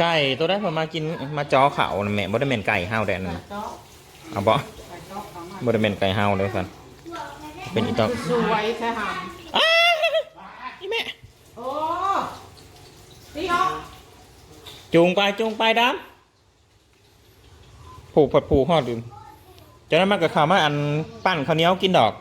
ไก่ตัวได้พอมากินมาจ้อเขาน่ะแม่บ่ได้แม่นไก่เฮาแดนนนเจาะเอาบ่ไปเจาะเขามาบ่ได้แม่นไก่เฮาเลยซั่นเป็นอีตอกสวยแค่หามอ้าอีแม่โอ้ตีออกจูงไปจูงไปดำผูกผัดผูกฮอดดื่มจากนั้นมันก็เข้ามาอันปั้นข้าวเหนียวกินดอก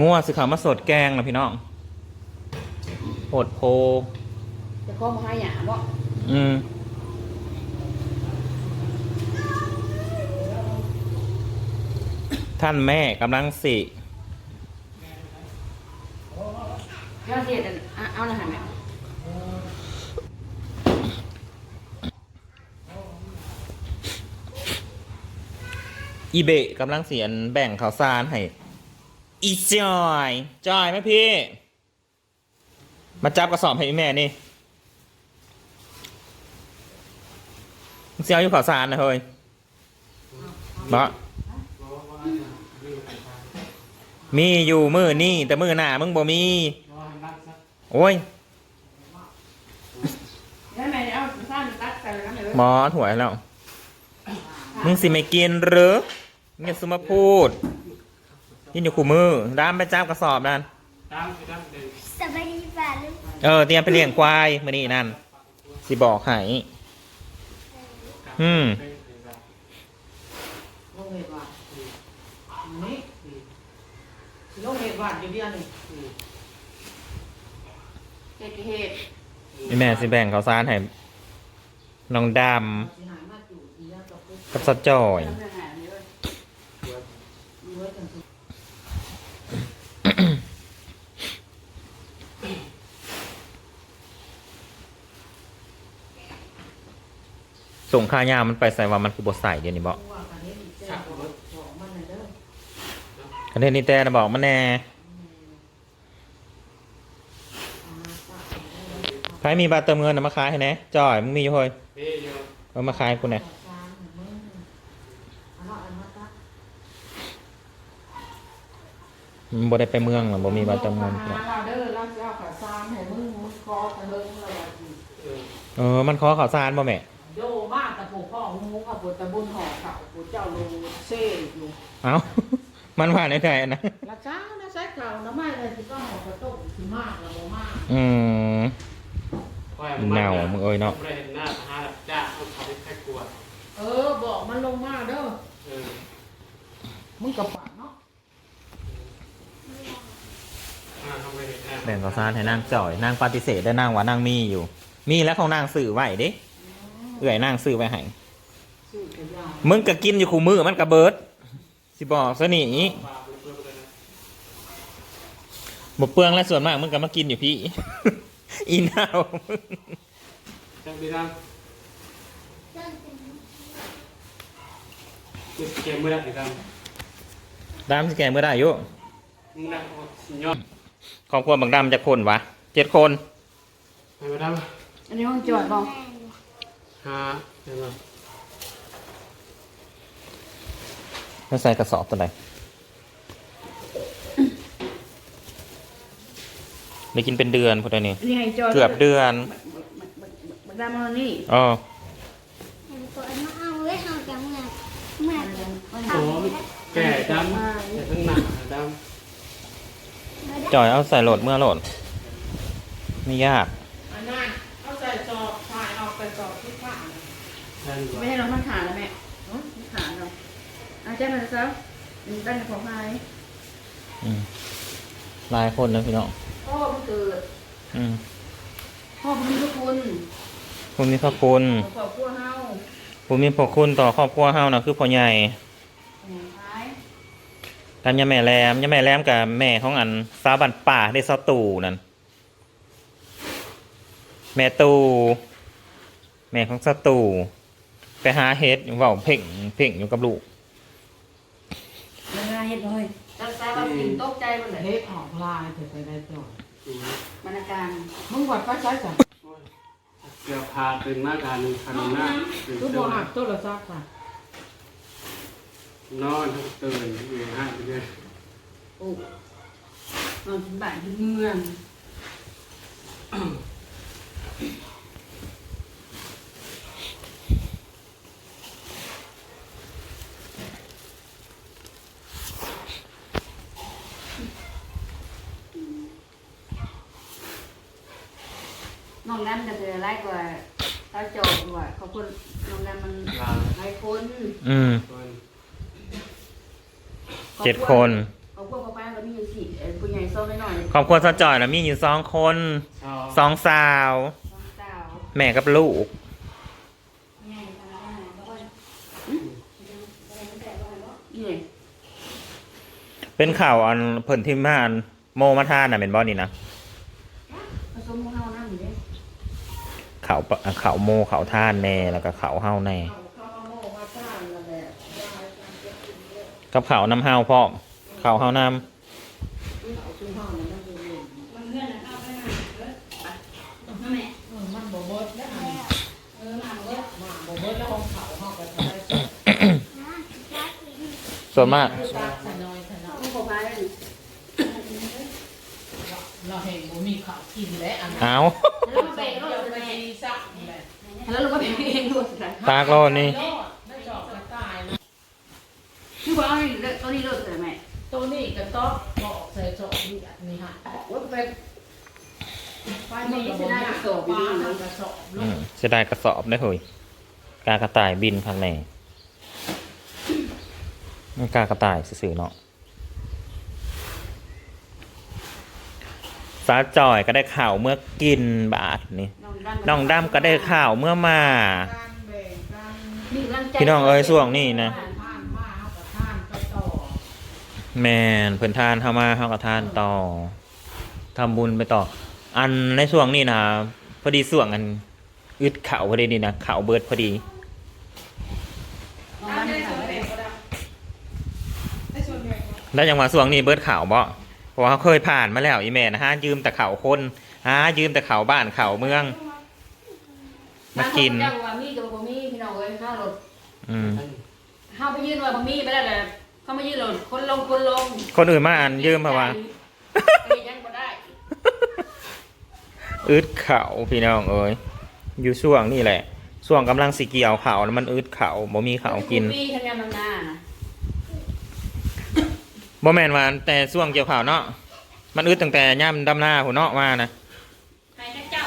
งัวสิเข้ามาสดแกงนะพี่น้องโหดโพ จะเข้ามาให้หยาบ่อืมท่านแม่กำลังสิแล้วเฮ็ดอันอะเอาหน่ะหั่นแม่อีเบะกำลังเสียนแบ่งข่าวสารให้อีจอย จอยไหมพี่ มาจับกระสอบให้อีแม่นี่มึง เสียวอยู่ข่าวสารนะเฮ้ยบะมีอยู่มือนี่แต่มือหน้ามึงบ่มี โอ้ยแล้วแม่เอาซ่านตัดใส่น้ำเลยหมอถวยแล้ว มึงสิไม่กินหรือมึงอย่าซุมาพูดกินอยู่คู่มือด้ามไปจับกระสอบนั่นสบายดีป่ะลูกเออเตรียมไปเลี้ยงควายมื่อนี้นั่นสิบอกให้ อืมโรงเห็ดหวานนี่โรงเห็ดหวานอยู่เดียวนี่เห็ดเห็ดนี่แม่สิแบ่งข้าวสารให้น้องดำกับสะจอย ทำอาหารเลยมีไว้กันสุด ส่งค่ายามันไปใส่ว่ามันคือบทใส่เดี๋ยวนี้บอกว่ากันนี้แจ้งบอกบอกมันเลยเด้อคันเทศนี่แต่นะบอกมันแน่ใครมีบัตรเติมเงินนะมาขายให้แหน่จอยมึงมีอยู่เฮ้ยเอามาขายให้กูแหน่จานหนึ่งมึงเอาละเอามาตักมันบ่ได้ไปเมืองหรอบ่มีบัตรเติมเงินหาเราเด้อเราจะเอาขาซานให้มึงมึงคอตะเลิงเราอะสิเออ มันขอข่าวสารบ่แม่โยมากตะปูพ่ อหูกับปูตะบุญห่อเขาปูเจ้าลงเซ่อยู่เอ้า มันว่าในใจนะ ละเจ้านะใช้เก่านะไม่เลยที่ก็ห่อกระต้มที่มากแล้วบ่มากอืมเน่ามึงเอ้ยเนาะ ไม่ได้เห็นหน้าทหารจ้าเอาเขาไปแค่กลัวเออบอกมันลงมาเด้อเออมึงกับปากเนาะอ่าทำไมเห็นหน้าแบ่งข้าวสารให้นางจ่อยนางปฏิเสธได้นางว่านางมีอยู่ มีแล้วของนางสื่อไว้เด้เอื่อยนางสื่อไว้ให้ชื่อกระยา มึงก็กินอยู่คู่มือมันกระเบิด สิบอกซะนี่ปลาเป็นเพื่อนกันนะบ่เปลืองและส่วนมากมึงก็มากินอยู่พี่ อีนาวจังดีดังเกมไม่ได้ดีดังดามสิแกงเมื่อได้อยู่มึงนั่งสิยอดครอบครัวบางดำจะคนวะเจ็ดคนไปมาดังอันนี้ห้องจอดบอกหาเห็นไหม แล้วใส่กระสอบตัวไหนได้กินเป็นเดือนพอดีนี่อันนี้ให้จอดเกือบเดือนมันได้มานี่อ๋อเห็นตัวมาเอาไว้เอาจังเลยเมื่อเดือนโอ้แก่ดำแต่ทั้งหนักดจ่อยเอาใส่โหลดเมื่อโหลดไม่ยากอันนั้นเอาใส่จอบถ่ายออกไปจอบที่ข้างำนั่นไม่ให้เรามันขาดแล้วแม่อ๋อมันขาดเรา เอาแจ้งมาซะมันตั้งแต่ของใครอืมหลายคนนะพี่น้องพ่อมันเกิดอืมพ่อมันทุกคนคุณมีพระคุณขอบครัวเฮาคุณมีพระคุณต่อครอบครัวเฮานะคือพ่อใหญ่อย่างไรกันยาแม่แรมยาแม่แรมกับแม่ของอันสาวบันป่าได้ซอตู่นั่นแม่ตู่แม่ของซอตู่ไปหาเฮ็ดเว่าเพ่งเพ่งอยู่กับลูก เวลาเฮ็ดเลย กินตกใจมันเลยเฮ็ดออกลายเถิดไปได้จอดมันอาการมึงวัดไฟใช้จ้ะเกือบพาตื่นหน้าการคันหน้าตื่นทุกเต้บ่นหักตัวละซักค่ะนอนตื่นอยู่ห้าไปเลยโอ้นอนถึงบ้านถึงเมือง น้องดำก็จะไล่กว่าเต้าโจกกว่าเขาคนน้องดำมันลาหลายคนอืมคนเจ็ดคนเขาพวกเขาป้าก็มีอยู่สี่เอ่อผู้ใหญ่ซ้อมหน่อยครอบครัวซะจอยนะมีอยู่สองคนชาวสองสาวสองสาวแม่กับลูกใหญ่ขนาดนั้นแล้วก็นี่เป็นข่าวอันเพิ่นที่มาอันโมมาทานน่ะเป็นบ่นี่นะ ผสมของเฮานั่นอยู่เด้ ขาวปะข่าโมเข่าท่านแน่แล้วก็เข่าเฮาแน่กับเข่าน้ำเฮาพ่อมข่าเฮานำมันเงื่อนนะเอาไปหาเด้อไปแม่มันบ่เบิดแล้วนเออมาเด้อมาบ่เบิดแล้วขอา เฮาก็จะได้นะรักอีกส่วนมากตักสะน้อยสะน้อยต้องขอพายเลยเราเห็นบ่มีข้าวนแล้วอันนั้นเอาแล้วมาเบรกรถเดี๋ยวเลไปยดีซักนี่แหละแล้วเราก็เบรกเองด้วยตากโลดนี่ไม่จอกกระต่ายนะพี่บอกเอานี่ตัวนี้รถเลยแม่ตัวนี้ก็ต้องบอกใส่จอกนี่อันนี้ฮะว่าไปไปนี่ก็นกระสอบอืมเสียดายกระสอบได้เฮ้ยกากระต่ายบินข้างในมันกากระต่ายซื่อเนาะาจอยก็ได้ข่าวเมื่อกินบาทนี่น้องดำก็ได้ข่าวเมื่อมาการแบ่งกันพี่น้องเอ้ยช่วงนี้นะท่านมาเฮาก็ท่านไปต่อแมนเพิ่นทานเข้ามาเข้ากับทานต่อทำบุญไปต่อ อันในช่วงนี้นะพอดีส่วงอันอึดเข่าพอดีนี่นะเข่าเบิดพอดีน้องดำเขาเลยแล้วยังมาส่วงนี้เบิดเข่าบ่เพ ราะว่าเขาเคยผ่านมาแล้วอีแม่นะฮะยืมแต่เข่าคนฮะยืมแต่เข่าบ้านเข่าเมือง มากินเจ้าว่ามีกับบ่มีพี่น้องเอ้ยข้าวรถอืมข้าวไปยืนว่าบ่มีไปแล้วแหละเขามายืนรถคนลงคนลงคนอื่นมาอ่านยืมเพราะว่าไปยังบ่ได้อึดเข่าพี่น้องเอ้ยอยู่ช่วงนี่แหละช่วงกำลังสิเกี่ยวเข่าแล้วมันอึดเข่าบ่มีเข่ากิน ปีทำงานบางนานะ บ่แม่นว่าแต่ช่วงเกี่ยวข่าวเนาะมันอึดตั้งแต่ย่ำดำหน้าหัวเนาะมานะใครนะเจ้า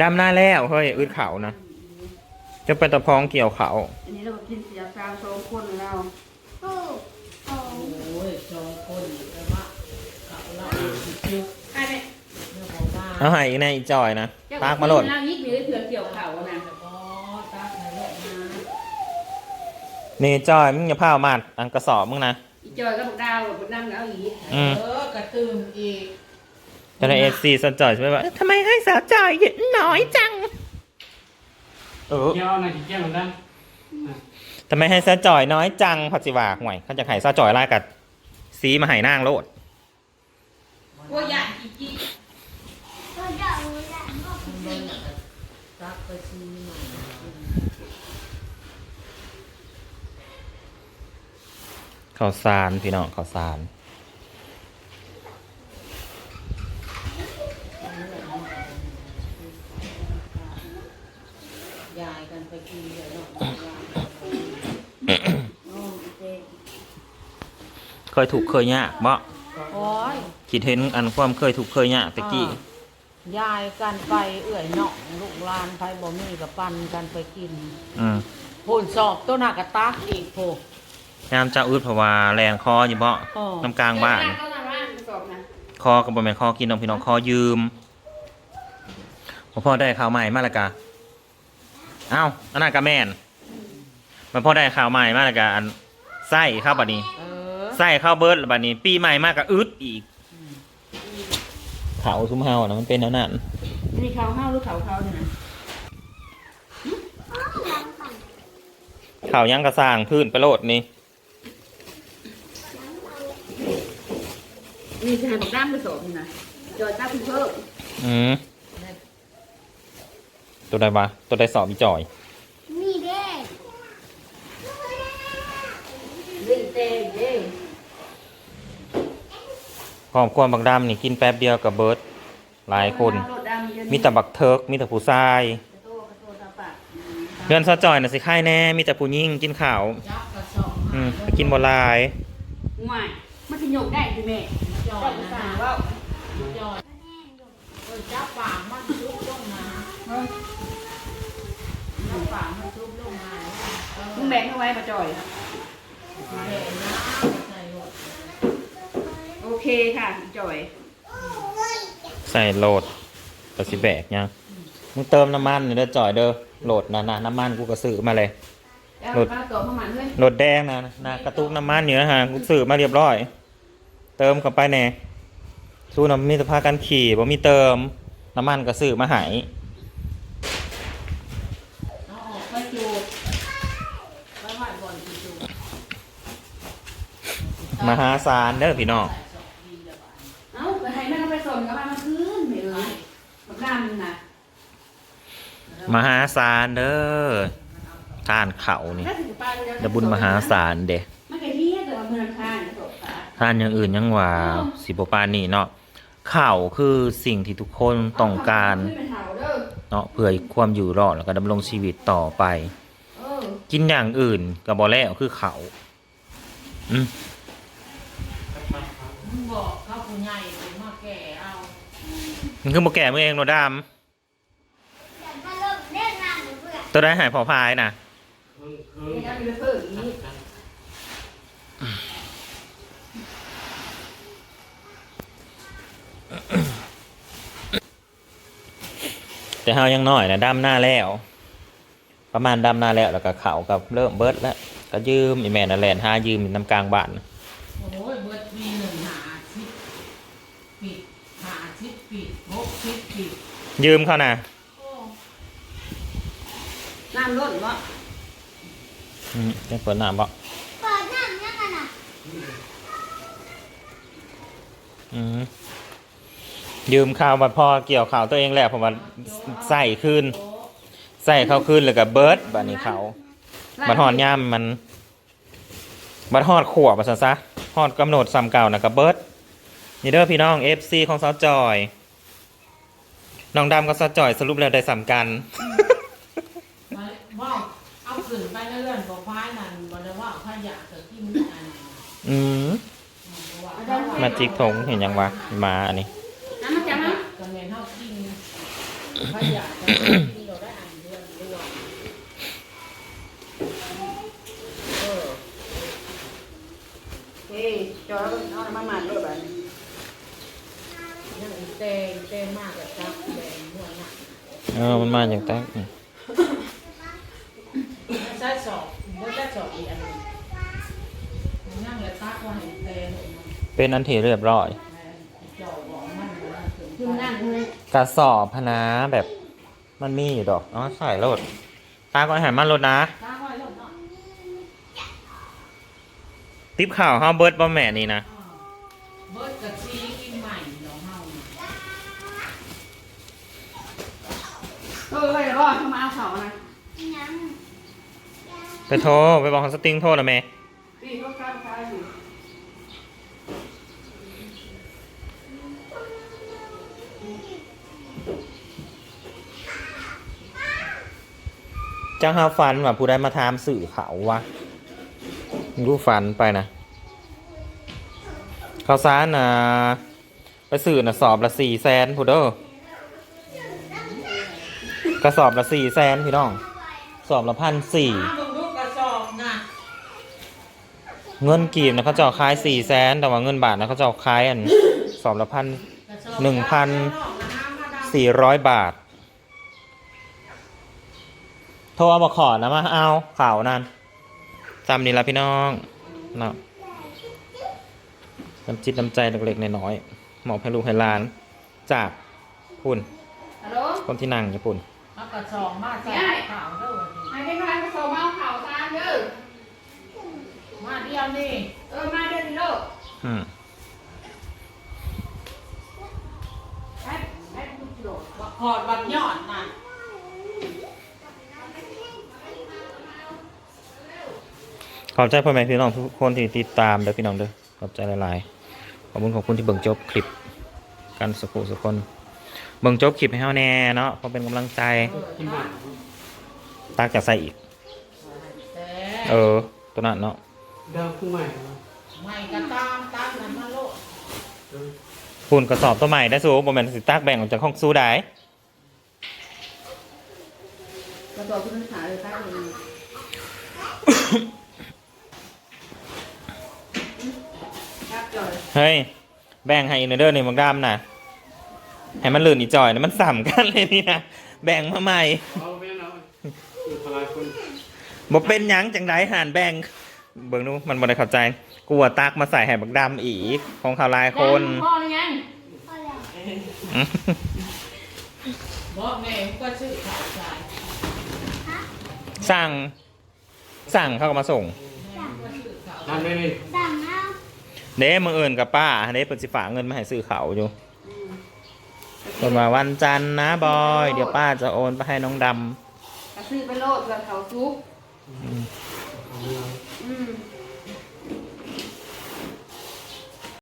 ดำหน้าแล้วเฮ้ยอึดเขานะจะเป็นตะพองเกี่ยวเขาอันนี้เรากินเสียสาวสองคนแล้วโอ้โอ้โอ้ยจองคนแต่ว่าเขาเราสิจุกใครเนี่ยเรื่องของบ้านเอาให้อีกในอีจอยนะตากมาโหลดแล้วยิกหรือเถื่อเกี่ยวเขานะอ๋อตากในโลกมานี่จอยมึงอย่าพามาดอันกระสอบมึงนะอี จอยก็บอกดาวบอกนั่งเอาอีกอืม เออกระตืมอีกแต่ในเอฟซีสนจอยใช่ไหมว่าทำไมให้สาวจอยเยอะน้อยจัง เออเกี่ยวนะกี่เกี่ยวเหมือนกันทำไมให้สาวจอยน้อยจังพอจิว่าห่วยเขาจะให้สาวจอยไล่กับสีมาให้นางโลดพวกยาอีจีก็เดาละ มันเบิ่งอะตักไปซีหน่อย ข้าวสารพี่น้องข้าวสารยายกันไปกินเลยเนาะโอ้เจ๊เคยถูกเคยยากบ่โอ้ยคิดเห็นอันความเคยถูกเคยยากตะกี้ยายกันไปเอื่อยเนาะลูกหลานไปบ่มีกับปันกันไปกินอืมพูนสอบตัวหนักกระตักอีกโพ ยามเจ้าอึดเพราะว่าแรงคออยู่บ่อ๋อน้ำกลางบ้านก็ทำร้านสอบนะคอกับบ่แม่นคอกินน้องพี่น้องคอยืมพอพ่อได้ข่าวใหม่มาแล้วกะเอ้าอันนั้นก็แม่นมันพ่อได้ข่าวใหม่มาแล้วกะอันไส้ข้าวบัดนี้ เออไส้ข้าวเบิร์ดแล้วบัดนี้ ปีใหม่มากก็อึดอีกเขาทุ่มเฮานะมันเป็นแนวนั้นนี่เขาห้าวหรือเขาเขาเนี่ยนะข่าวยังกระสร้างพื้นไปโลดนี่ นี่จะให้บอกด้ามไปสอบนี่นะจอยจ้าคุณเพิ่มอืมตัวใดวะตัวใดสอบอีจ่อยนี่เด้เล่นเต้เด้พร้อมความบักดำนี่กินแป๊บเดียวกับเบิร์ดหลายคน มีแต่บักเทิกมีแต่ผู้ชายกระโตกระโตตาปากเดือนซอจอยน่ะสิค่ายแน่มีแต่ผู้หญิงกินข้าวยักษ์กระสอบอืมไปกินบ่หลายง่ายมันจะโยกได้ใช่ไหมจ อดนะคะจอดเออจับปามันชุบลงมาจับปามันชุบลงมาเออแบ่เข้าไว้มาจอยใส่โอเคค่ะจอย ใส่โหลดกระสิแบกเนี่ยมึงเติมน้ำมันเด้อจ่อยเด้อโหลดนะนะน้ำมันกูก็ซื้อมาเลยโหลดวมาตัวประมาณเฮ้โหลดแดงนะนะกระตุกน้ำมันเนี่นะฮะกูซื้อมาเรียบร้อย เติมเข้าไปแน่สู้น้ำมีสภาพการขี่บ่มีเติม น้ำมันก็ซื้อมาใหายเอาออกไปจูบไปไหว้บอลจูบมหาศาลเด้อพี่น้องใส่สองดีละบาทเอ้าไปให้แม่เอาไปส่งกับมันมาคืนไม่เอ้ยบักดำน่ะมหาศาลเด้อทานเขานี่ถ้าถึงไปแล้วเดยวบุญมหาศาลเด้ ทานอย่างอื่นยังว่าสิบปานนี่เนาะข่าวคือสิ่งที่ทุกคนต้องการเนาะเพื่อความอยู่รอดแล้วก็ดำรงชีวิตต่อไปอกินอย่างอื่นกับบอแล้วคือเขาอืมบอกเขาผู้ใหญ่มาแก่เอามันคือโมแก่เมื่อเองโนดามแต่ถ้าเริ่มเล่นงานหรือเบื่อตัวได้หายพอพายนะ ครึ่งครึ่ง นี่นะมีไปเพิ่มอีก แต่เฮายังน้อยนะดำหน้าแล้ว ประมาณดำหน้าแล้วแล้วก็เขากับเริ่มเบิดแล้วก็ยืมอีแม่นั่นแหละหายืมอยู่น้ำกลางบ้านโอ้ยเบิดปีหนึ่งหาชิปปิดหาชิปปิดหกชิปปิดยืมเขานะโอ้น้ำล้นวะอืมจะเปิดน้ำบ่เปิดน้ำยังไงน่ะอืม ยืมข้าวบัดพ่อเกี่ยวข่าวตัวเองแหละผมว่าใส่ขึ้นใส่เข้าขึ้นแล้วก็เบิร์ดบัดนี้เขาบัดหอดย่ามมันบัดหอดขวบมาซะซะหอดกำหนดซ้ำเก่านะก็เบิร์ดนี่เด้อพี่น้อง FC ของซอจอยน้องดำกับซอจอยสรุปแล้วได้สำกันมาว่าเอาขึ้นไปเรื่อยๆบอกพายนั่นบอกเลยว่าขยะเกิดที่มันอันอืมมาจิกถงเห็นยังวะมาอันนี้น้ำมันจะมั้ง ก็เมนเท่ากินขยะจะกิน เราได้อันเดือนด้วยเออเฮ้ยจอยเอาน้ำมันมาด้วยแบบยังเตงเตงมากกับจับแดงหัวหนักเออมันมาอย่างแตกไม่ใช่สอบไม่ใช่สอบอีกอันหนึงมันนั่งเลยตักว่าเห็นเตงมันเป็นอันที่เรียบร้อย แม่จ่อบอกมันมันถึง คือนั่นเลย กระสอบพะนาแบบมันมีอยู่ดอกอ๋อใส่รถตาก็อาหารมันรถนะตักไว้แล้วเนาะติ๊บข่าวห้าเบิร์ดบอแม่นี่นะอ่าเบิร์ดกับซีกินใหม่เนาะเฮาน่ะเออเฮ้ยรอดเข้ามาเอาเขานะยังไปโทรไปบอกเขาสติงโทษละแม่ พี่รถข้าวข้าวอยู่ จ้างหาฟันว่าผู้ได้มาทามสื่อเขาวะรู้ฟันไปนะเขาวสารนะไปสื่อนะสอบละสี่แสนผู้เด้อกระสอบละสี่แสนพี่น้อง สอบละพันสี่เงินกีบนะเขาจะเอาขายสี่แสนแต่ว่าเงินบาทนะเขาจะเอาขายอันสอบละพันหนึ่งพันสี่ร้อยบาท โทรมาขอนะมาเอาข่าวนั่นจำนี่ละพี่น้องเนาะน้ำจิตน้ำใจเล็กๆน้อยๆหมอบให้ลูกให้หลาน จากปุ่น ฮัลโหลคนที่นั่งญี่ปุ่นเอากระสอบมาใส่ขาวเด้อวันนี้ไอ้เป็นใครก็ส่งมาเอาเขาตามเด้อมาเดียวนี่เออมาเด้อดิโลกอืมแป๊บแป๊บดูโลกบักขอดบักยอดนะ ข อบใจพ่อแม่พี่น้องทุกคนที่ติดตามเด้อพี่น้องเด้อขอบใจหลายๆขอบคุณขอบคุณที่เบิ่งจบคลิปกันสักครู่สักคนเบิ่งจบคลิปให้เฮาแน่เนาะเพราะเป็นกำลังใจกินหมากตักจะใส่อีก เออ ตัวนั้นเนาะดาวคู่ใหม่เหม่กระตามตามนั้นมาโลดหุ่นกระสอบตัวใหม่ได้สูบ่แม่นสิตักแบ่งออกจากห้องสู้ได้กระตัวพื้นฐานเลยตั้งเองครับจอย เฮ้ย แบ่งให้อินเดอร์ในมังดำน่ะ ให้มันลื่นอีจอยนะมันสัมกันเลยนี่นะแบ่งมาใหม่เอาแม่เอาคือพลายคนบ่เป็นหยังจังไดหานแบ่ง เบิ่งดูมันบ่ได้เข้าใจกลัวตักมาใส่ให้บักดำอีก ของเขาหลายคน พ่อนี่ไงพอแล้วบอกแม่ก็ชื่อข่าวสารสั่ง สั่งเขาก็มาส่งก็ชื่อข่าวดันไปนี่สั่ง เอาเด้มืออื่นกับป้าเด้เปิดสิฝากเงินมาให้ซื้อเขาวอยู่คนมาวันจันทร์นะบอย เดี๋ยวป้าจะโอนไปให้น้องดกระซื้อไปโลดกับเขาซุกำอืม